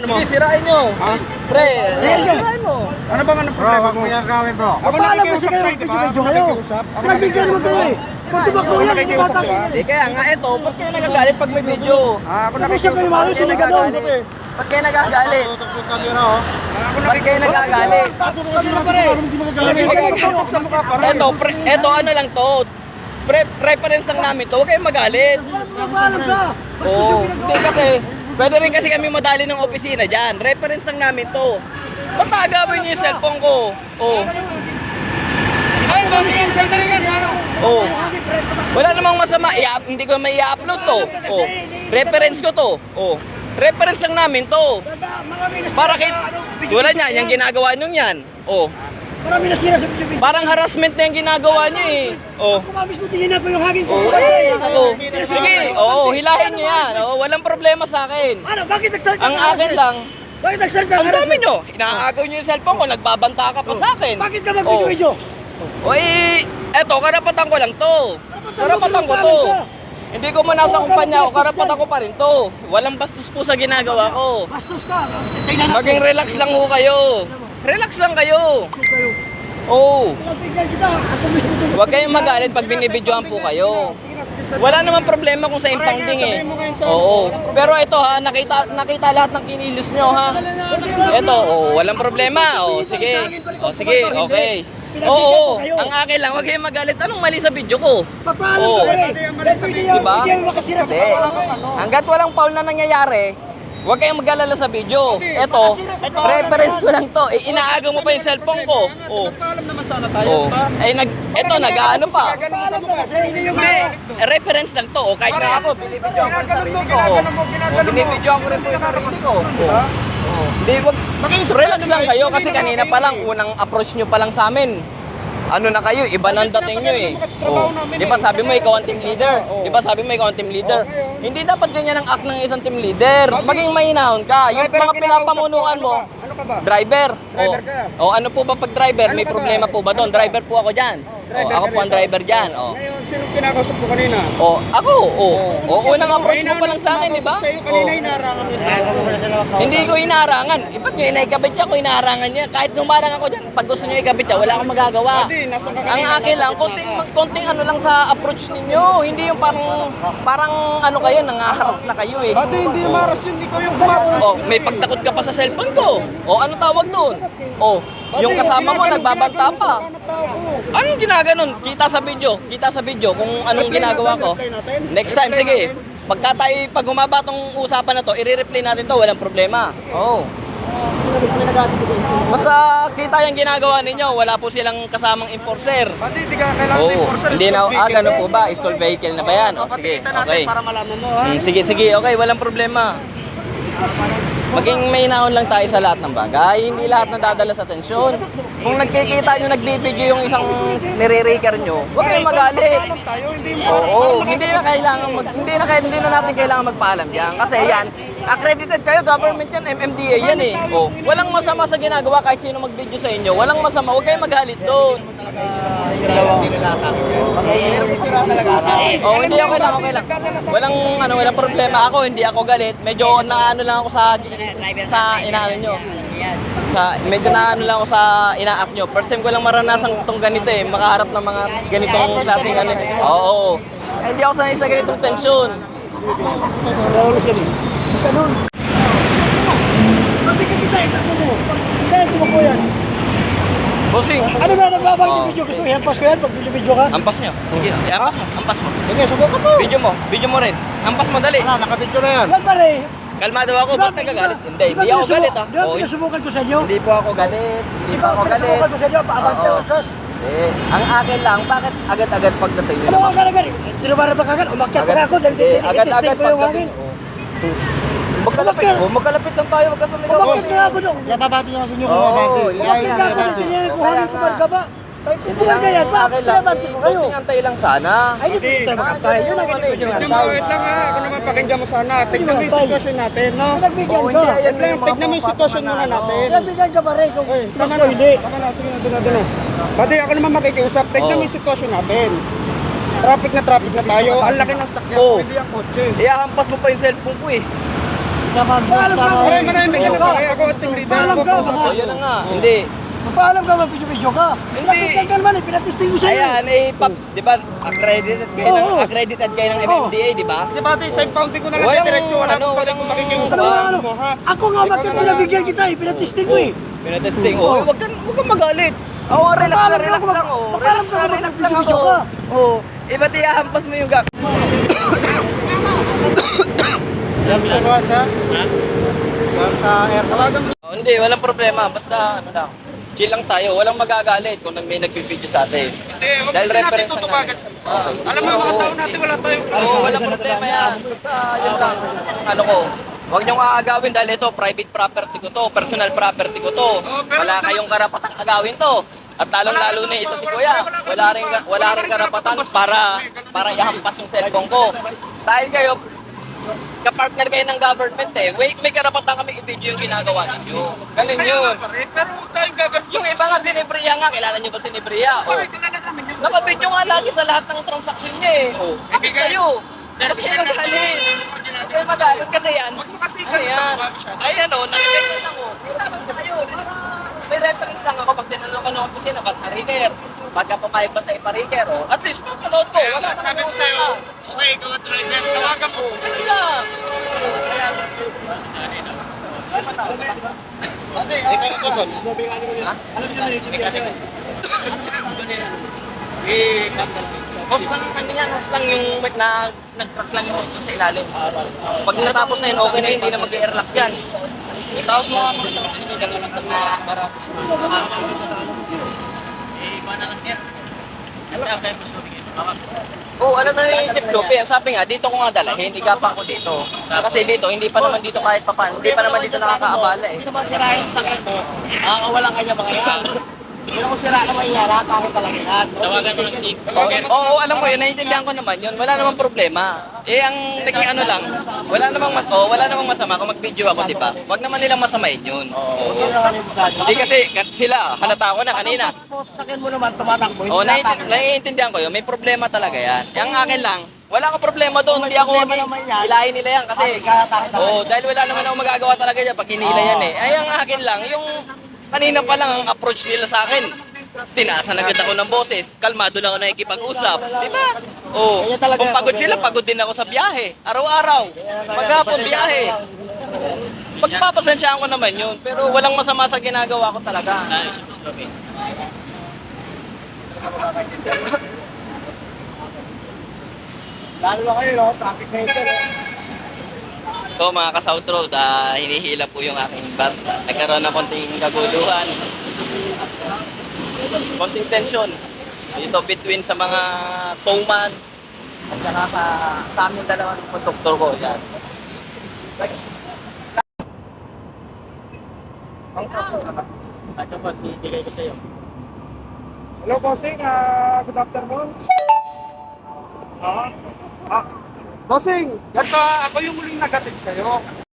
Ano mo? Sirain nyo. Ha? Pre, sirain mo. Ano bang ano problema mo? kami bro. Ako nakikiusap sa'yo, di ba? video Ako kayo? nakikiusap. Ako Nagbigyan naman kayo eh. Kung tumakbo Ako yan, nakikiusap, bata di ba? Di kaya nga ito, ba't kayo nagagalit pag may video? Ah, ako kayo nakikiusap. kayo sila ganun. nagagalit? Ba't kayo nagagalit? Ako Ba't kayo nagagalit? Hindi. Eto, pre, eto ano lang to. Pre, preference lang namin to. Huwag kayong magalit. Maalam ka. Oo. Hindi kasi, pwede rin kasi kami madali ng opisina dyan. Reference lang namin to. Ba't agawin niyo yung cellphone ko? Oo. Oo. Wala namang masama. I hindi ko may i-upload to. Oo. Reference ko to. Oo. Reference lang namin to. Para kay... Tulad niya, yung ginagawa nyo yan. Oo. Marami na sira sa video. Parang harassment na yung ginagawa nyo eh. Oo. Kumamis mo tingin na ko yung hagin ko. Oo, eh, oo. Sige, oo, hilahin nyo yan. Oo, walang problema sa akin. Ano, bakit nagsalita Ang akin lang, Bakit nagsalita ang dami nyo. Inaagaw nyo yung cellphone ko, nagbabanta ka pa sa akin. Bakit ka mag-video-video? O eh, eto, karapatan ko lang to. Karapatan ko to. Hindi ko man nasa kumpanya ko, karapatan ko pa rin to. Walang bastos po sa ginagawa ko. Bastos ka. Maging relax lang ho kayo. Relax lang kayo. Oo. Ito. Huwag kayong magalit pag binibidyohan po kayo. Wala namang problema kung sa impounding eh. Oo. Pero ito ha, nakita nakita lahat ng kinilos nyo ha. Ito, oh, walang problema. Oh, sige. Oh, sige, okay. Oo, ang akin lang, huwag kayong magalit. Anong mali sa video ko? Papaalam Oo. ka rin. Diba? Hindi. Hanggat walang foul na nangyayari, huwag kayong mag-alala sa video. Ito, reference ko lang to. Eh, inaagaw mo pa yung cellphone ko. Oh. Alam naman sana tayo, Oh. di ba? Eh, nag, ito, nag-ano pa. Kasi. Hindi yung Hindi, reference lang to. O, kahit na ako, binibidyo ako sa sarili ko. O, o, binibidyo ako rin po yung sarili ko. O, o. Hindi, wag, relax lang kayo kasi kanina pa lang, unang approach nyo pa lang sa amin. Ano na kayo, iba nang dating nyo eh. O, di ba sabi mo ikaw ang team leader? Di ba sabi mo ikaw ang team leader? Hindi dapat ganyan ang act ng isang team leader. Maging mahinahon ka. Yung mga pinapamunuan mo, Ano ka ba? Driver. Driver O, ka. o ano po ba pag driver? May Ano ka problema po ba doon? Driver po ako diyan. Driver ako ka po ang driver diyan. O. Ngayon, sino kinakausap mo kanina? O, ako. O. O, unang approach mo pa lang sa akin, di ba? Sa'yo kanina O. inarangan mo. Hindi ko inaarangan. Iba't nyo inaikabit niya ko inaarangan niya. Kahit numarang ako dyan, pag gusto nyo ikabit niya, wala akong magagawa. Hindi, nasa ka Ang akin lang, konting, konting ano lang sa approach ninyo. Hindi yung parang, parang ano kayo, nangaharas na kayo eh. Ate, hindi O. maras yun, hindi ko yung kumakas. Oh, may pagtakot ka pa sa cellphone ko. Oh, ano tawag doon? Oh, yung kasama mo nagbabanta pa. Anong ginaganon? Kita sa video. Kita sa video kung anong ginagawa ko. Next time, sige. Pagka tayo, pag humaba tong usapan na to, i-replay natin to, walang problema. Oh. Basta kita yung ginagawa ninyo, wala po silang kasamang enforcer. Ate, hindi ka kailangan Oo, enforcer, hindi na, ah, vehicle. ganun po ba? Stall vehicle na ba yan? Oh, sige, okay. Para malaman mo, ha? Mm, sige, sige, okay, walang problema. Maging may naon lang tayo sa lahat ng bagay, hindi lahat nadadala sa tensyon. Kung nagkikita nyo, nagbibigyo yung isang nire-raker nyo, huwag kayong magalit. Tayo, hindi mo. Oo, hindi na kailangan mag, hindi na hindi na natin kailangan magpaalam diyan kasi yan accredited kayo government yan MMDA yan eh. Oh, walang masama sa ginagawa kahit sino mag-video sa inyo. Walang masama, huwag kayong magalit doon. Oh, hindi okay lang, okay lang. Walang ano, walang problema ako, hindi ako galit. Medyo naano lang ako sa sa inaano nyo. Sa medyo naano lang ako sa ina-act nyo. First time ko lang maranasan tong ganito eh, makaharap ng mga ganitong klaseng ano. Oo. Eh, hindi ako sanay sa ganitong tensyon. Ganun. Bossing. Ano ba, nagbabalik Oo. yung video? Gusto mo i-hampas ko yan pag video ka? Ampas nyo. Sige, eh, ampas mo, ampas mo. Sige, subukan mo. Video mo, video mo rin. Ampas mo, dali. Wala, nakabidyo na yan. Yan pare. Kalmado ako, ba't nagagalit? Hindi, hindi ako galit ah. Di ba pinasubukan ko sa inyo? Hindi po ako galit. Hindi Di po ako galit. pinasubukan ko sa inyo? Paabante Oo. ang trust. Eh, ang akin lang, bakit agad-agad pagdating nyo Ano ka na gani? Tinubara ba kagad? Umakyat pa ako agad-agad ko pagdating. Oh. Magkalapit, oh, magkalapit lang tayo, magkasumigaw. Umakyat na ako doon. Kaya babati nyo kasi Umakyat yeah, na ako doon. Tinignan ko hangin kumarga ba? Ay, kung Hindi ang yan, bakit eh, ko kayo? konting antay lang sana. Ay, hindi po tayo makantay. Yun ang ganito yung Tignan mo, antay. wait lang ha. Ako naman pakinggan mo sana. Tignan mo yung sitwasyon natin, no? Pinagbigyan ka. hindi, ayan Tignan mo yung sitwasyon muna ano. natin. Pinagbigyan ka pa rin kung hindi. Tama na, sige na, na. Pati ako naman makikiusap. Tignan mo yung sitwasyon natin. Traffic na traffic na tayo. Ang laki ng sakyan. Hindi ang kotse. Iyahampas mo pa yung cellphone ko eh. Maalam ka. Maraming maraming bigyan Oo. team leader. Paalam ka, yun na nga. Hindi. Paalam ka, mag-video-video ka. Hindi. Ka naman eh, pinatesting mo sa'yo. Ayan, eh, pap, di ba, accredited kayo ng, Oo. accredited kayo ng Oo. MMDA, di ba? Di ba, ate, sa impounding ko na lang Walang, diretso. Wala ano, akong walang- pakikiusap Ano ano? mo, ha? Ako nga, Ikaw bakit na lang. pinabigyan kita eh, pinatesting mo eh. Pinatesting. Oo. Oh, wag kang, wag kang magalit. Oo, oh, relax Paalam na, ka, relax mag- lang, oh. paalam Relax ka, mag- relax lang mag-video ako. ka. Oo. Iba tiyahampas mo yung gap. Jam sa boss, ha? Jam sa airport. Oh, hindi, walang problema. Basta, ano lang. Chill lang tayo. Walang magagalit kung may nag-video sa atin. Hindi, wag Dahil kasi natin reference lang tutubagan sa Alam mo, mga tao natin, wala tayong... Oo, walang problema yan. Basta, yun lang. Ano ko. Huwag niyong aagawin dahil ito, private property ko to, personal property ko to. Pero Wala kayong karapatang agawin to. At lalong-lalo na isa si Kuya. Wala rin, wala rin karapatan para para ihampas yung cellphone ko. Dahil kayo, kapartner kayo ng government eh. May, may karapatan kami i-video yung ginagawa ninyo. Ganun yun. Pero tayong gagawin. Yung iba nga sinibria nga, kilala niyo ba? O, kilala namin yun. Nakabidyo nga lagi sa lahat ng transaction niya eh. Oh, bakit kayo? Bakit kayo magalit? Kayo magalit? Kasi yan, Huwag mo kasi ano yan? ganito, siya. Ay ano, nakagay lang ako. Kailangan kayo. May reference lang ako pag tinanong ko ng opisina, ba't hariker? Pagka pumayag ba sa ipariker? Oh, at least mapanood ko. Wala nga, sabi ko sa'yo, okay, ikaw ang driver, tawagan mo. Sige lang. Ate, ikaw boss. Ha? Eh, Host lang, ano yan, host lang yung na, nag-track lang yung host dun sa ilalim. Pag natapos na yun, okay na yun, hindi na mag-airlock yan. Itaos mo muna sa dalawa lang tatlo para Eh, iba na lang yan. Ano ang tayo mas Oo, ano na yung Jeep Lupe, sabi nga, dito ko nga dalhin, igapan ko dito. Kasi dito, hindi pa naman dito kahit papan, hindi pa naman dito nakakaabala eh. Hindi naman sira yung sakit mo. Nakakawalan ka niya mga yan. Hindi naman sira naman yan, nakakawin talaga yan. Tawagan mo ng SIG. Oo, oo, alam ko yun, naiintindihan ko naman yun. Wala namang problema. Eh, ang naging ano lang, wala namang mas, oh, wala namang masama kung mag-video ako, di ba? Wag naman nilang masamain yun. Oo. Hindi kasi, ka- sila, halata ko na kanina. Sakyan mo naman, tumatakbo. Oh, hindi naiintindihan, ko yun. May problema talaga yan. Yung akin lang, wala akong problema doon. Hindi ako problema naman yan. ilahin nila yan kasi. Oh, dahil wala naman ako magagawa talaga yan pag hinila yan eh. Ay, ang akin lang, yung kanina pa lang ang approach nila sa akin. Tinaasan agad ako ng boses. Kalmado lang ako nakikipag-usap. Di ba? Oh, kung pagod sila, pagod din ako sa biyahe. Araw-araw. Maghapon biyahe. Pagpapasensyaan ko naman yun. Pero walang masama sa ginagawa ko talaga. Lalo na kayo, no? Traffic na ito, no? So mga ka-South Road, ah, hinihila po yung aking bus. Nagkaroon ng konting kaguluhan. Konting tension. Dito between sa mga towman at saka sa, sa aming dalawang konduktor ko. Yan. Ito po, ibigay ko sa iyo. Hello, bossing. Ah, good afternoon. Ah, ah, bossing, ganito, ako yung muling nagatid sa'yo.